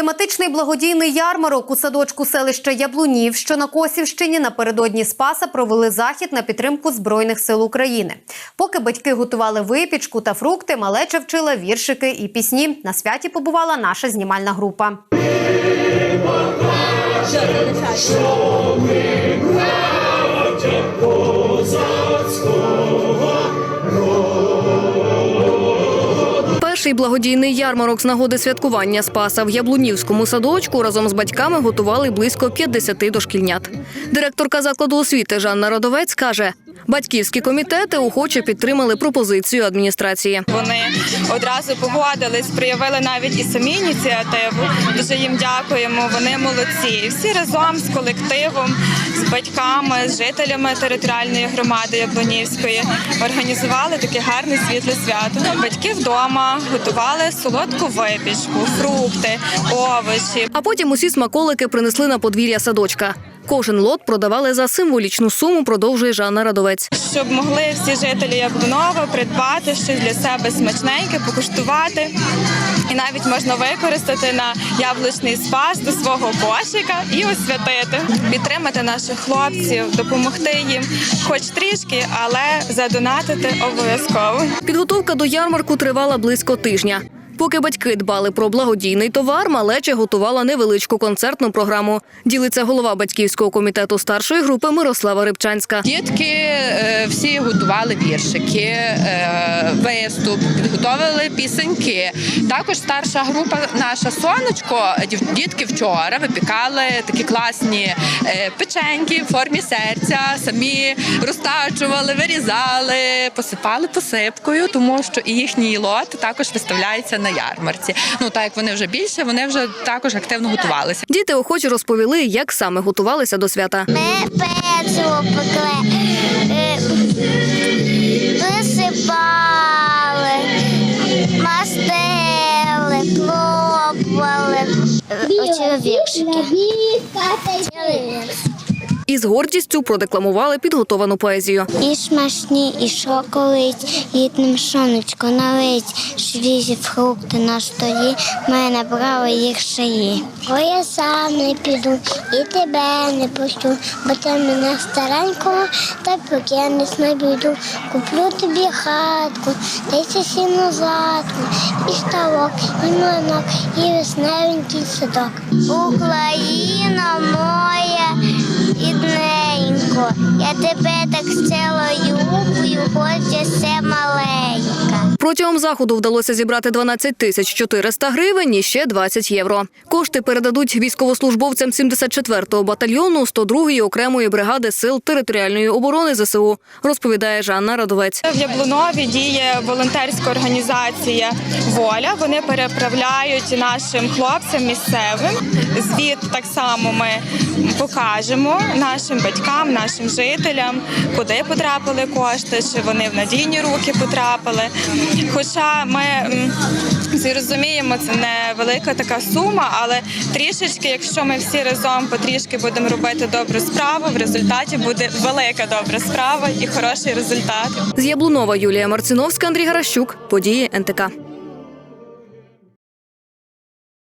Тематичний благодійний ярмарок у садочку селища Яблунів, що на Косівщині напередодні Спаса провели захід на підтримку Збройних сил України. Поки батьки готували випічку та фрукти, малеча вчила віршики і пісні. На святі побувала наша знімальна група. Перший благодійний ярмарок з нагоди святкування Спаса в Яблунівському садочку разом з батьками готували близько 50 дошкільнят. Директорка закладу освіти Жанна Родовець каже, батьківські комітети охоче підтримали пропозицію адміністрації. Вони одразу погодились, проявили навіть і самі ініціативу. Дуже їм дякуємо. Вони молодці. І всі разом з колективом, з батьками, з жителями територіальної громади Яблонівської організували таке гарне світле свято. Батьки вдома готували солодку випічку, фрукти, овочі. А потім усі смаколики принесли на подвір'я садочка. Кожен лот продавали за символічну суму, продовжує Жанна Радовець. щоб могли всі жителі Яблунова придбати щось для себе смачненьке, покуштувати. І навіть можна використати на яблучний спас до свого кошика і освятити, підтримати наших хлопців, допомогти їм, хоч трішки, але задонатити обов'язково. Підготовка до ярмарку тривала близько тижня. Поки батьки дбали про благодійний товар, малеча готувала невеличку концертну програму. Ділиться голова батьківського комітету старшої групи Мирослава Рибчанська. Дітки е, всі готували віршики, е, виступ, підготовили пісеньки. Також старша група наша сонечко. дів- Дітки вчора випікали такі класні е, печеньки в формі серця, самі розтачували, вирізали, посипали посипкою, тому що і їхній лот також виставляється на ярмарці. Ну так як вони вже більше, вони вже також активно готувалися. Діти охоче розповіли, як саме готувалися до свята. Ми печиво пекли, е, висипали, мастили. Вчили віршики. І з гордістю продекламували підготовану поезію. І смачні, і шоколить, і ним сонечко налить, свіжі фрукти на столі, ми набрали їх шиї. Бо я сам не піду і тебе не пущу, бо ти мене старенького та покинеш на біду. Куплю тобі хатку, десять сіну задку, і шталок, і млинок, і весневенький садок. Україна моя я тебе так ціло люблю, хоч я все маленька. Протягом заходу вдалося зібрати 12 тисяч 400 гривень і ще 20 євро. Кошти передадуть військовослужбовцям 74-го батальйону 102-ї окремої бригади сил територіальної оборони ЗСУ, розповідає Жанна Радовець. В Яблунові діє волонтерська організація Воля. Вони переправляють нашим хлопцям місцевим. Звіт так само ми покажемо нашим батькам, нашим жителям, куди потрапили кошти, чи вони в надійні руки потрапили. Хоча ми розуміємо, це не велика така сума, але трішечки, якщо ми всі разом потрішки будемо робити добру справу, в результаті буде велика добра справа і хороший результат. З Яблунова Юлія Марциновська, Андрій Гаращук. Події НТК.